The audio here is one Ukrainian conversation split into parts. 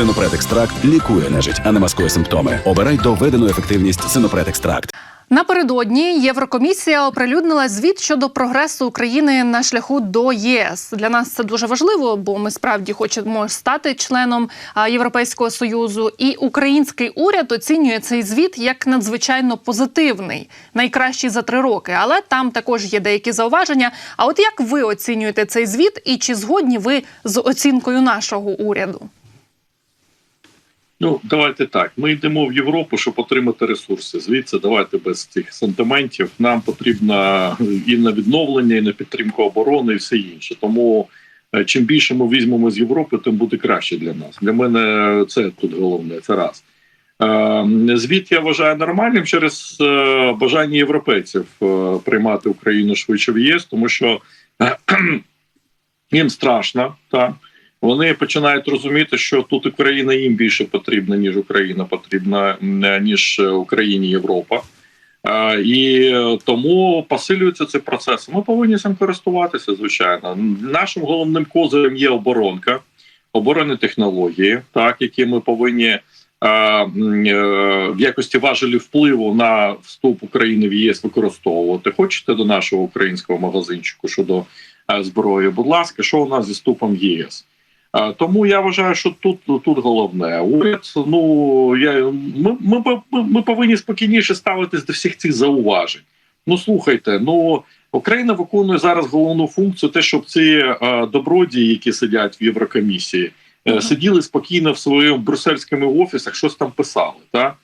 Синопред екстракт лікує нежить, а не маскує симптоми. Обирай доведену ефективність Синопред екстракт. Напередодні Єврокомісія оприлюднила звіт щодо прогресу України на шляху до ЄС. Для нас це дуже важливо, бо ми справді хочемо стати членом Європейського союзу. І український уряд оцінює цей звіт як надзвичайно позитивний, найкращий за три роки. Але там також є деякі зауваження. А от як ви оцінюєте цей звіт, і чи згодні ви з оцінкою нашого уряду? Ну, давайте так. Ми йдемо в Європу, щоб отримати ресурси. Звідси давайте без цих сентиментів. Нам потрібно і на відновлення, і на підтримку оборони, і все інше. Тому е, чим більше ми візьмемо з Європи, тим буде краще для нас. Для мене це тут головне. Це раз. Е, Звіт я вважаю нормальним через е, бажання європейців приймати Україну швидше в ЄС, тому що їм страшно так. Вони починають розуміти, що тут Україна їм більше потрібна, ніж Україна потрібна, ніж Україні Європа. Е, І тому посилюється цей процес. Ми повинні цим користуватися, звичайно. Нашим головним козирем є оборонка, оборонні технології, так які ми повинні е, е, в якості важелі впливу на вступ України в ЄС використовувати. Хочете до нашого українського магазинчику щодо е, зброї? Будь ласка, що у нас зі вступом в ЄС? А, Тому я вважаю, що тут тут головне уряд. Ну я ми, ми, ми, ми повинні спокійніше ставитись до всіх цих зауважень. Ну слухайте, ну Україна виконує зараз головну функцію, те, щоб ці е, добродії, які сидять в Єврокомісії, е, сиділи спокійно в своїх брюссельськими офісах, щось там писали. Та?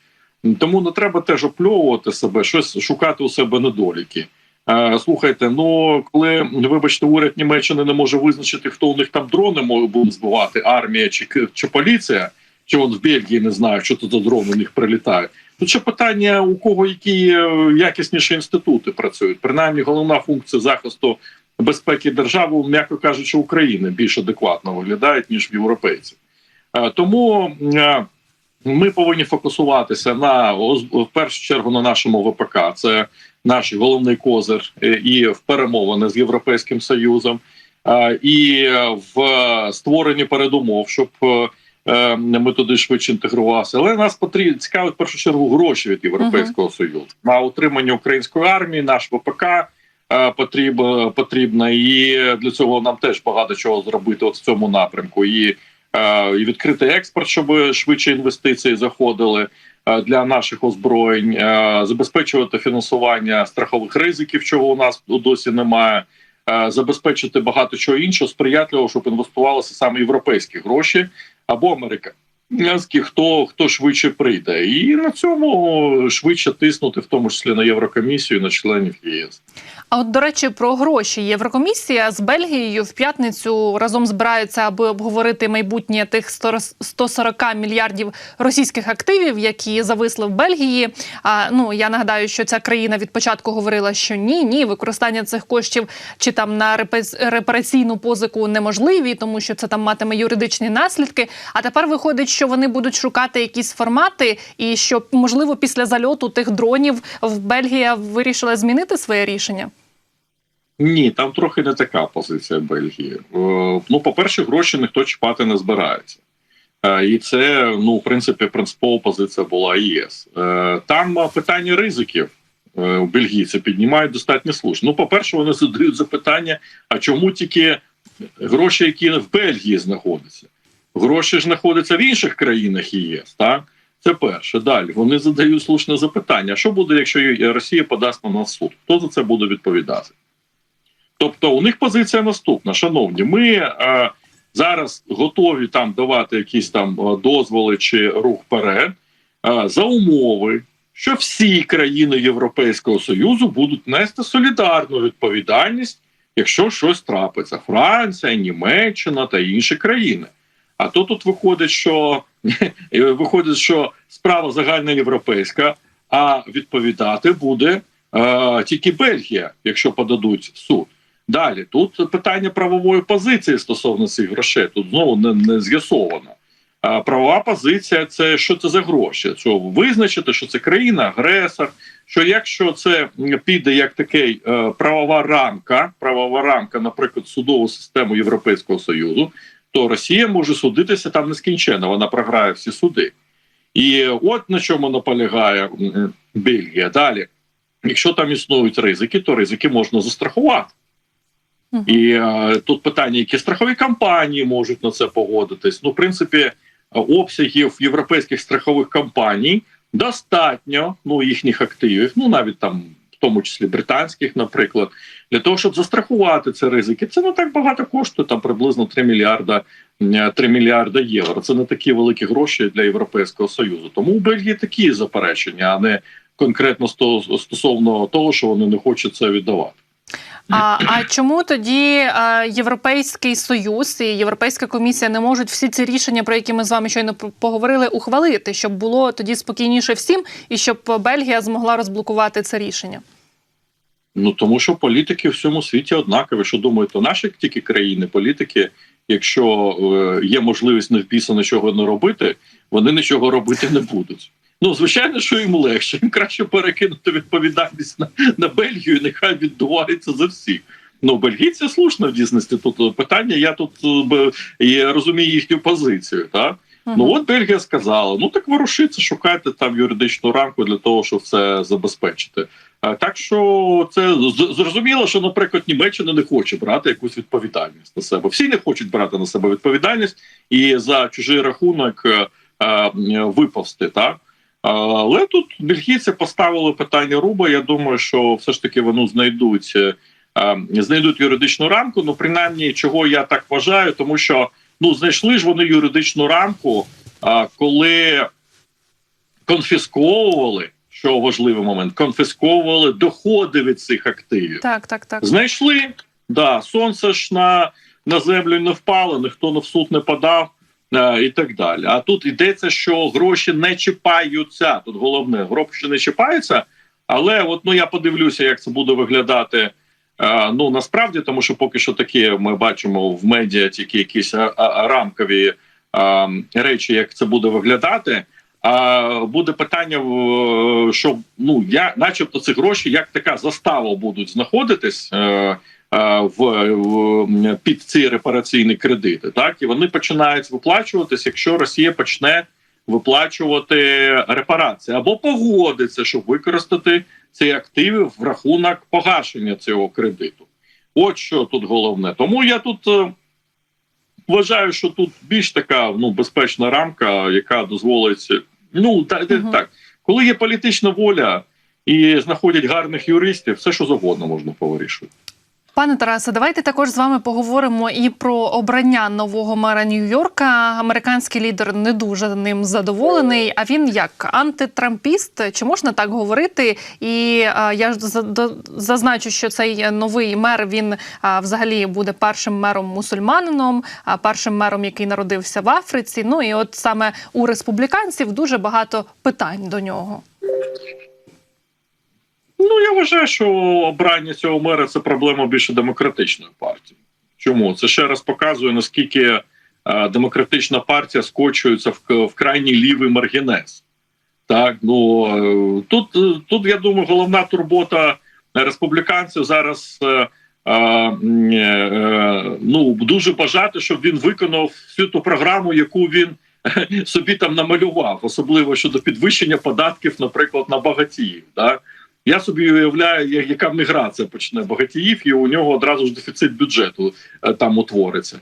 Тому не треба теж опльовувати себе, щось шукати у себе недоліки. Е, Слухайте, ну коли вибачте, уряд Німеччини не може визначити, хто у них там дрони може буде збивати, армія чи чи поліція, чи от в Бельгії не знаю, що тут за дрони у них прилітають. Тут ще питання, у кого які е, якісніші інститути працюють. Принаймні, головна функція захисту безпеки держави, м'яко кажучи, України більш адекватно виглядають ніж в європейців. Е, Тому ми повинні фокусуватися на в першу чергу на нашому ВПК. Це наш головний козир е, і в перемовини з європейським союзом, і в створенні передумов, щоб е, е, ми туди швидше інтегрувалися. Але нас потрібно цікавить в першу чергу гроші від європейського союзу на утримання української армії, наш ВПК. Потрібно потрібно, і для цього нам теж багато чого зробити от в цьому напрямку. І, і відкрити експорт, щоб швидше інвестиції заходили е, для наших озброєнь, е, забезпечувати фінансування страхових ризиків, чого у нас досі немає. е, Забезпечити багато чого іншого сприятливо, щоб інвестувалися саме європейські гроші або американські, хто хто швидше прийде, і на цьому швидше тиснути, в тому числі на Єврокомісію, на членів ЄС. А от до речі, про гроші Єврокомісія з Бельгією в п'ятницю разом збираються, аби обговорити майбутнє тих 100 140 мільярдів російських активів, які зависли в Бельгії. А ну я нагадаю, що ця країна від початку говорила, що ні, ні, використання цих коштів чи там на репараційну позику неможливі, тому що це там матиме юридичні наслідки. А тепер виходить, що вони будуть шукати якісь формати, і що можливо після зальоту тих дронів в Бельгія вирішила змінити своє рішення. Ні, там трохи не така позиція Бельгії. Е, Ну, по-перше, гроші ніхто чіпати не збирається. Е, І це, ну, в принципі, принципова позиція була ЄС. Е, Там питання ризиків у бельгійці піднімають достатньо слушно. Ну, по-перше, вони задають запитання: а чому тільки гроші, які в Бельгії знаходяться? Гроші ж знаходяться в інших країнах ЄС, так? Це перше. Далі вони задають слушне запитання: що буде, якщо Росія подасть на нас суд? Хто за це буде відповідати? Тобто у них позиція наступна, шановні. Ми е, зараз готові там давати якісь там е, дозволи чи рух вперед е, за умови, що всі країни Європейського Союзу будуть нести солідарну відповідальність, якщо щось трапиться: Франція, Німеччина та інші країни. А то тут виходить, що виходить, що справа загальноєвропейська, а відповідати буде е, тільки Бельгія, якщо подадуть суд. Далі тут питання правової позиції стосовно цих грошей. Тут знову не, не з'ясовано. Правова позиція це що це за гроші? Що визначити, що це країна-агресор. Що якщо це піде як такий е, правова рамка, правова рамка, наприклад, судову систему Європейського союзу, то Росія може судитися там нескінченно. Вона програє всі суди. І от на чому наполягає Бельгія. Далі, якщо там існують ризики, то ризики можна застрахувати. І е, тут питання, які страхові компанії можуть на це погодитись. Ну, в принципі, обсягів європейських страхових компаній достатньо, ну їхніх активів, ну навіть там, в тому числі британських, наприклад, для того, щоб застрахувати ці ризики. Це не так багато коштує, там приблизно 3 мільярда, е, 3 мільярда євро. Це не такі великі гроші для Європейського союзу. Тому у Бельгії такі заперечення, а не конкретно сто- стосовно того, що вони не хочуть це віддавати. А, а чому тоді Європейський Союз і Європейська комісія не можуть всі ці рішення, про які ми з вами щойно поговорили, ухвалити, щоб було тоді спокійніше всім, і щоб Бельгія змогла розблокувати це рішення? Ну тому що політики в всьому світі однакові. Що думаєте, наші тільки країни, політики, якщо е, є можливість не впіса нічого не робити, вони нічого робити не будуть. Ну звичайно, що їм легше, їм краще перекинути відповідальність на, на Бельгію, нехай відбувається за всіх. Ну, бельгійці слушно в дійсності тут питання. Я тут е, і розумію їхню позицію. Так? Ну от Бельгія сказала: ну так ворушіться, шукайте там юридичну рамку для того, щоб це забезпечити. А, Так що це зрозуміло, що, наприклад, Німеччина не хоче брати якусь відповідальність на себе. Всі не хочуть брати на себе відповідальність і за чужий рахунок е, е, виповзти. Так але тут бельгійці поставили питання руба. Я думаю, що все ж таки вони знайдуть. е, Знайдуть юридичну рамку, ну принаймні, чого я так вважаю, тому що ну знайшли ж вони юридичну рамку, коли конфісковували, що важливий момент, конфісковували доходи від цих активів. Так, так, так. Знайшли, да, сонце ж на, на землю не впало, ніхто на в суд не подав. Е, І так далі. А тут йдеться, що гроші не чіпаються. Тут головне, гроші не чіпаються. Але от ну я подивлюся, як це буде виглядати. е, Ну насправді, тому що поки що такі ми бачимо в медіа тільки якісь а, рамкові речі, як це буде виглядати. А буде питання, що ну я, начебто, ці гроші як така застава будуть знаходитись е, е, в, в під ці репараційні кредити, так і вони починають виплачуватись, якщо Росія почне виплачувати репарації або погодиться, щоб використати ці активи в рахунок погашення цього кредиту. От що тут головне. Тому я тут. е, Вважаю, що тут більш така ну безпечна рамка, яка дозволить ну так, Мгм. так коли є політична воля і знаходять гарних юристів, все що завгодно можна повирішувати. Пане Тарасе, давайте також з вами поговоримо і про обрання нового мера Нью-Йорка. Американський лідер не дуже ним задоволений. А він як антитрампіст? Чи можна так говорити? І а, я ж зазначу, що цей новий мер він а, взагалі буде першим мером мусульманином, а першим мером, який народився в Африці. Ну і от саме у республіканців дуже багато питань до нього. Ну я вважаю, що обрання цього мера це проблема більше демократичної партії. Чому це ще раз показує наскільки е, демократична партія скочується в, крайній лівий маргінез. Так, ну е, тут, е, тут я думаю, головна турбота республіканців зараз. ну дуже бажати, щоб він виконав всю ту програму, яку він собі там намалював, особливо щодо підвищення податків, наприклад, на багатіїв. Да? Я собі уявляю, яка міграція почне багатіїв, і у нього одразу ж дефіцит бюджету е, там утвориться.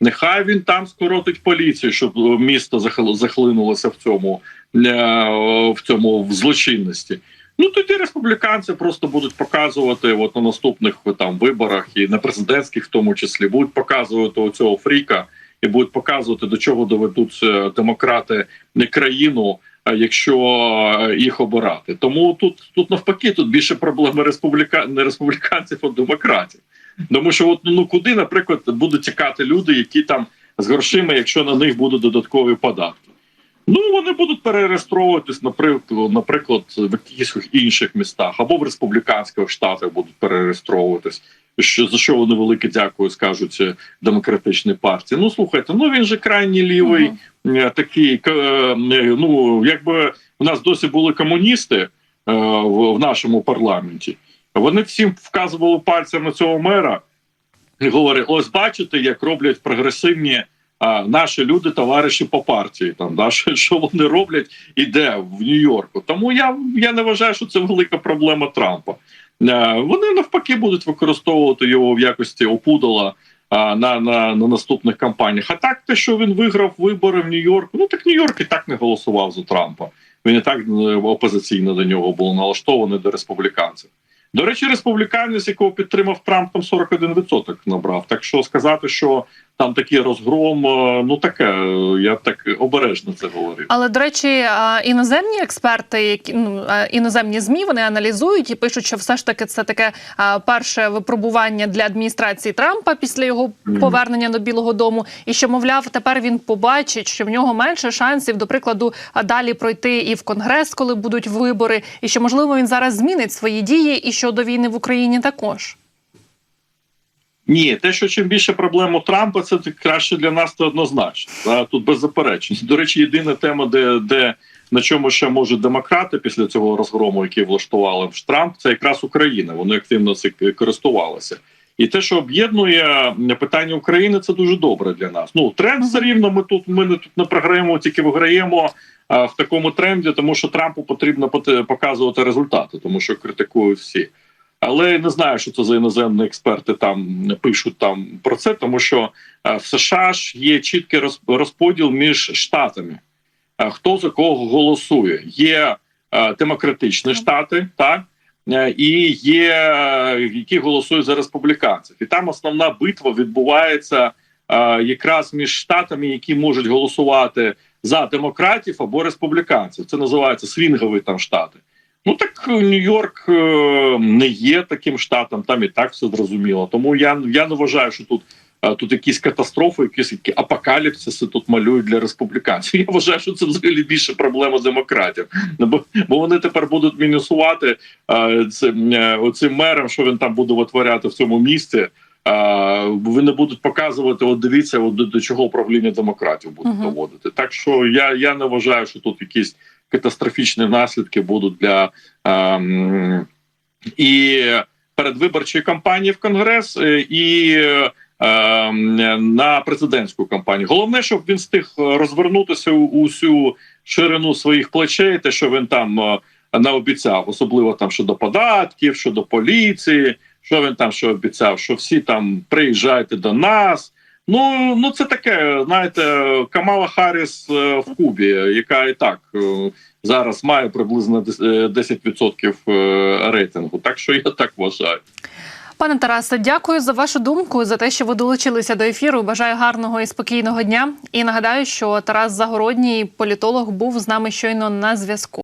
Нехай він там скоротить поліцію, щоб е, місто захлинулося в цьому е, в цьому в злочинності. Ну тоді республіканці просто будуть показувати от на наступних там виборах і на президентських, в тому числі, будуть показувати оцього фріка і будуть показувати до чого доведуть демократи країну, якщо е, їх обирати. Тому тут тут навпаки, тут більше проблеми республіка не республіканців, а демократів. Тому що от ну куди, наприклад, будуть тікати люди, які там з грошима, якщо на них будуть додаткові податки. Ну вони будуть перереєстровуватись, наприклад, наприклад, в якихось інших містах або в республіканських штатах будуть перереєстровуватись. Що за що вони велике дякую скажуть е, демократичній партії? Ну слухайте, ну він же крайній лівий, Мгм. е, такий е, ну якби у нас досі були комуністи в, нашому парламенті. Вони всім вказували пальцем на цього мера і говорять: ось бачите, як роблять прогресивні а, наші люди, товариші по партії, там да, що, вони роблять і де в Нью-Йорку. Тому я, я не вважаю, що це велика проблема Трампа. Е, Вони навпаки будуть використовувати його в якості опудала на, на, на наступних кампаніях. А так, те, що він виграв вибори в Нью-Йорку, ну так Нью-Йорк і так не голосував за Трампа. Він і так е, опозиційно до нього був налаштований до республіканців. До речі, республіканець, якого підтримав Трамп, там 41% набрав. Так що сказати, що там такий розгром, е, ну таке, е, я так обережно це говорив. Але до речі, іноземні експерти, які ну іноземні змі, вони аналізують і пишуть, що все ж таки це таке перше випробування для адміністрації Трампа після його повернення до Білого Дому, і що мовляв, тепер він побачить, що в нього менше шансів, до прикладу, далі пройти і в конгрес, коли будуть вибори, і що можливо він зараз змінить свої дії і щодо війни в Україні також. Ні, те, що чим більше проблем у Трампа, це краще для нас це однозначно. Да? Тут без заперечень. До речі, єдина тема, де, де на чому ще можуть демократи після цього розгрому, який влаштували в Трамп, це якраз Україна. Вони активно цим користувалися. І те, що об'єднує питання України, це дуже добре для нас. Ну тренд все рівно. Ми тут ми не тут не програємо, тільки виграємо а, в такому тренді, тому що Трампу потрібно показувати результати, тому що критикують всі. Але не знаю, що це за іноземні експерти там пишуть там про це, тому що е, в США ж є чіткий роз- розподіл між штатами. Е, Хто за кого голосує? Є е, демократичні штати, так і є які голосують за республіканців. І там основна битва відбувається якраз між штатами, які можуть голосувати за демократів або республіканців. Це називається свінгові там штати. Ну так е, Нью-Йорк е, не є таким штатом, там і так все зрозуміло. Тому я, я не вважаю, що тут. е, Тут якісь катастрофи, якісь які апокаліпсиси тут малюють для республіканців. Я вважаю, що це взагалі більше проблема демократів. Ну, Бо, бо вони тепер будуть мінусувати цим, оцим мером, що він там буде витворяти в цьому місті. Е, вони будуть показувати, от дивіться, от до, до чого управління демократів буде Мгм. доводити. Так що я, я не вважаю, що тут якісь катастрофічні наслідки будуть для ем, і передвиборчої кампанії в Конгрес, е, і ем, на президентську кампанію. Головне, щоб він встиг розвернутися у усю ширину своїх плечей, те, що він там е, наобіцяв, особливо там щодо податків, щодо поліції. Що він там що обіцяв? Що всі там приїжджайте до нас. Ну ну це таке, знаєте, Камала Харріс е, в Кубі, яка і так е, зараз має приблизно дес- е, 10% е, рейтингу. Так що я так вважаю. Пане Тарасе, дякую за вашу думку, за те, що ви долучилися до ефіру. Бажаю гарного і спокійного дня. І нагадаю, що Тарас Загородній, політолог, був з нами щойно на зв'язку.